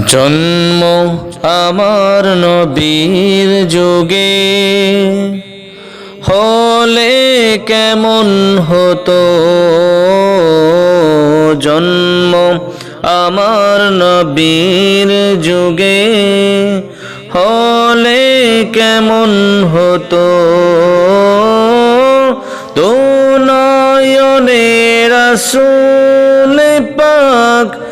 জন্ম আমার নবীর যুগে। হলে কেমন হতো? জন্ম আমার নবীর যুগে। হলে কেমন হতো? তো নয়নে রাসূল পাক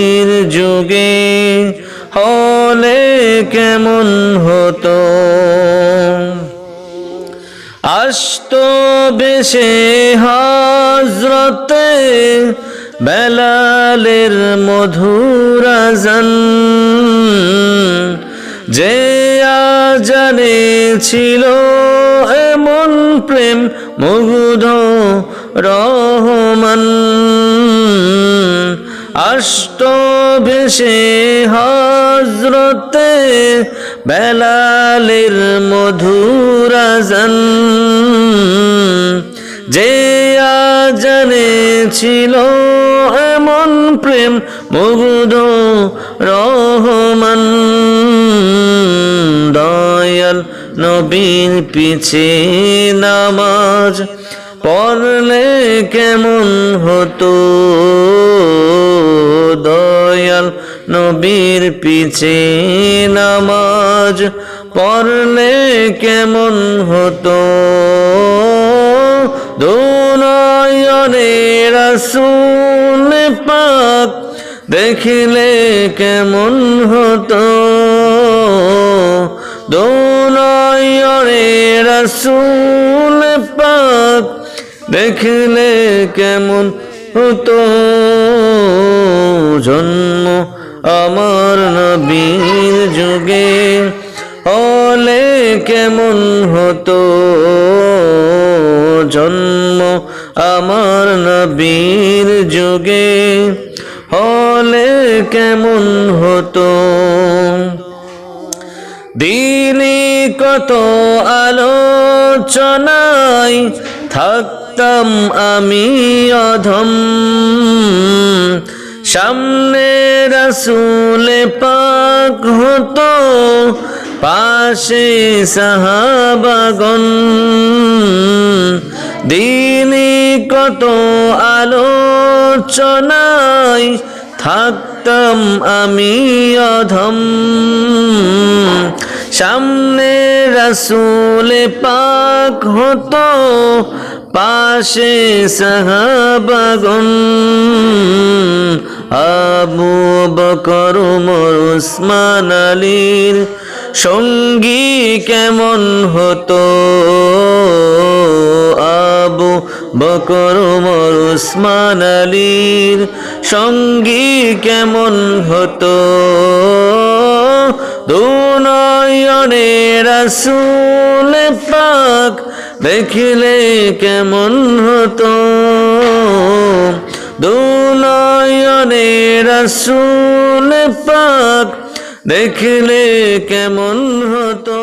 যুগে হলে কেমন হতো? আস্ত বেশে হজরতে বেলালের মধুরাজন যে আজানে ছিল এমন প্রেম, মুগ্ধ, রহমান। আষ্ট ভেসে হজরতে বেলালের মধুরাজন যে আজানে ছিল এমন প্রেম মুগ্ধ রহমান। দয়াল নবীর পিছে নামাজ পড়লে কেমন হতো? নবীর পিছে নামাজ পড়লে কেমন হতো? দুনয়নে রাসূল পাক দেখিলে কেমন হতো? দুনয়নে রাসূল পাক দেখিলে কেমন হতো? জন্ম কেমন হতো? জন্ম আমার নবীর যুগে হলে কেমন হতো? দিনে কত আলোচনায় থাকতাম আমি অধম। সামনে রসুলে পাক হতো পাশে সাহাবাগন দিনে কত আলোচনায় থাকতাম আমি অধম। সামনে রসুলে পাক হতো পাশে সাহাবাগন আবু বকর উসমান, আলীর সঙ্গী কেমন হতো? আবু বকর উমর উসমান আলীর সঙ্গী কেমন হতো? দুনয়নে রাসূল পাক দেখিলে কেমন হতো? দুনয়নে রাসূল পাক দেখিলে কেমন হতো?